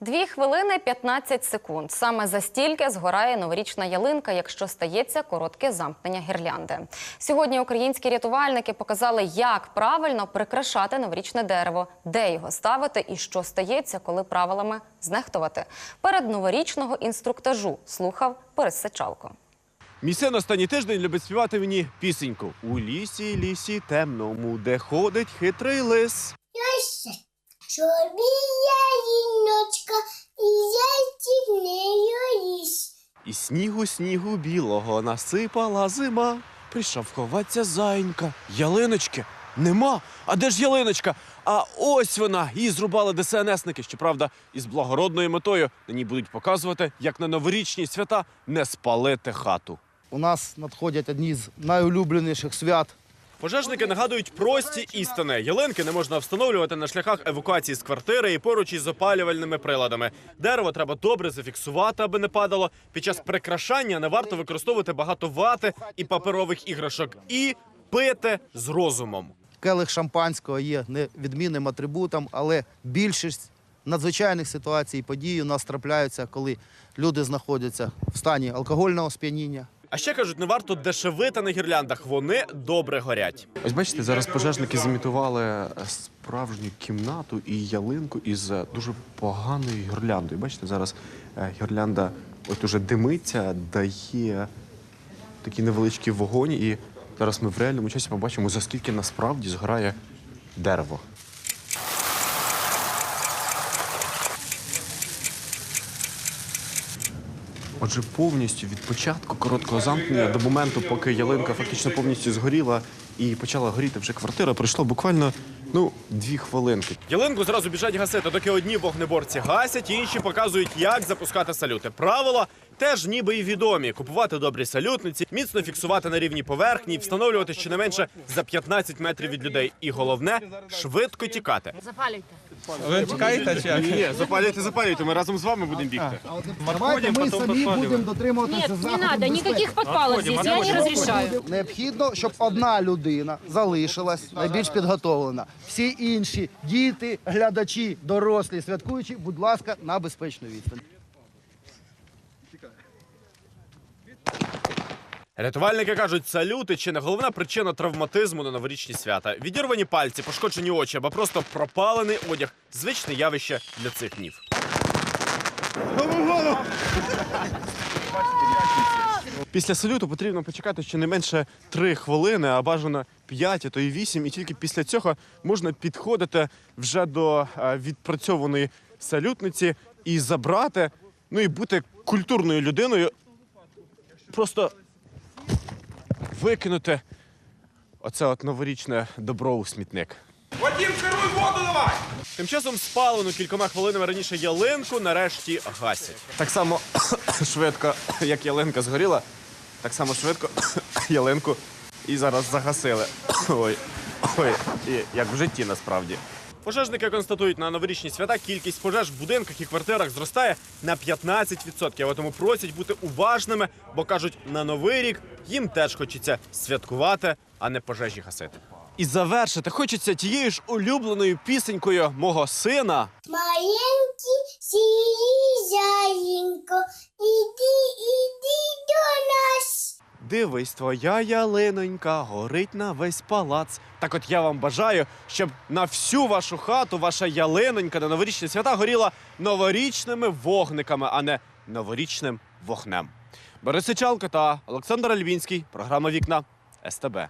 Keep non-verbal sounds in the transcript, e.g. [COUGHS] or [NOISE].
Дві хвилини 15 секунд. Саме за стільки згорає новорічна ялинка, якщо стається коротке замкнення гірлянди. Сьогодні українські рятувальники показали, як правильно прикрашати новорічне дерево, де його ставити і що стається, коли правилами знехтувати. Перед новорічного інструктажу слухав Борис Сичалко. Мій останній тиждень любить співати мені пісеньку. У лісі, лісі темному, де ходить хитрий лис. Лише, чобі і зайчик не ліс. І снігу, снігу білого насипала зима. Прийшов ховатися зайнька. Ялиночки нема. А де ж ялиночка? А ось вона. Її зрубали ДСНСники. Щоправда, із благородною метою на ній будуть показувати, як на новорічні свята не спалити хату. У нас надходять одні з найулюбленіших свят. Пожежники нагадують прості істини. Ялинки не можна встановлювати на шляхах евакуації з квартири і поруч із опалювальними приладами. Дерево треба добре зафіксувати, аби не падало. Під час прикрашання не варто використовувати багато вати і паперових іграшок. І пити з розумом. Келих шампанського є невідмінним атрибутом, але більшість надзвичайних ситуацій і подій у нас трапляються, коли люди знаходяться в стані алкогольного сп'яніння. А ще кажуть, не варто дешевити на гірляндах. Вони добре горять. Ось бачите, зараз пожежники зімітували справжню кімнату і ялинку із е, дуже поганою гірляндою. Бачите, зараз е, гірлянда от уже димиться, дає такий невеличкий вогонь, і зараз ми в реальному часі побачимо, за скільки насправді згорає дерево. Отже, повністю від початку короткого замкнення до моменту, поки ялинка фактично повністю згоріла і почала горіти вже квартира, пройшло буквально ну дві хвилинки. Ялинку зразу біжать гасити, доки одні вогнеборці гасять, інші показують, як запускати салюти. Правила теж ніби і відомі: купувати добрі салютниці, міцно фіксувати на рівні поверхні, встановлювати щонайменше за 15 метрів від людей. І головне швидко тікати. Ви чекаєте чи як? Ні, запалюйте, запалюйте. Ми разом з вами будемо бігти. Давайте ми самі будемо дотримуватися Нет, не надо, никаких подпалов здесь, я не разрешаю. Необхідно, щоб одна людина залишилась найбільш підготовлена. Всі інші діти, глядачі, дорослі, святкуючі, будь ласка, на безпечну відстань. Рятувальники кажуть, салюти чи не головна причина травматизму на новорічні свята. Відірвані пальці, пошкоджені очі або просто пропалений одяг звичне явище для цих днів. Після салюту потрібно почекати щонайменше 3 хвилини, а бажано 5, а то і 8. І тільки після цього можна підходити вже до е, відпрацьованої салютниці і забрати, ну і бути культурною людиною. Просто викинути оце от новорічне добро у смітник. Вадим, керуй воду давай! Тим часом спалену кількома хвилинами раніше ялинку нарешті гасять. Так само [COUGHS] швидко, [COUGHS] як ялинка згоріла, так само швидко [COUGHS] ялинку і зараз загасили. Ой, ой, як в житті насправді. Пожежники констатують, на новорічні свята кількість пожеж в будинках і квартирах зростає на 15%. А тому просять бути уважними, бо кажуть, на новий рік їм теж хочеться святкувати, а не пожежі гасити. І завершити хочеться тією ж улюбленою пісенькою мого сина. Маленький сірий зайенько, іди, іди до нас. Дивись, твоя ялинонька горить на весь палац. Так от я вам бажаю, щоб на всю вашу хату ваша ялинонька на новорічні свята горіла новорічними вогниками, а не новорічним вогнем. Борис Сичалко та Олександр Альвінський. Програма Вікна СТБ.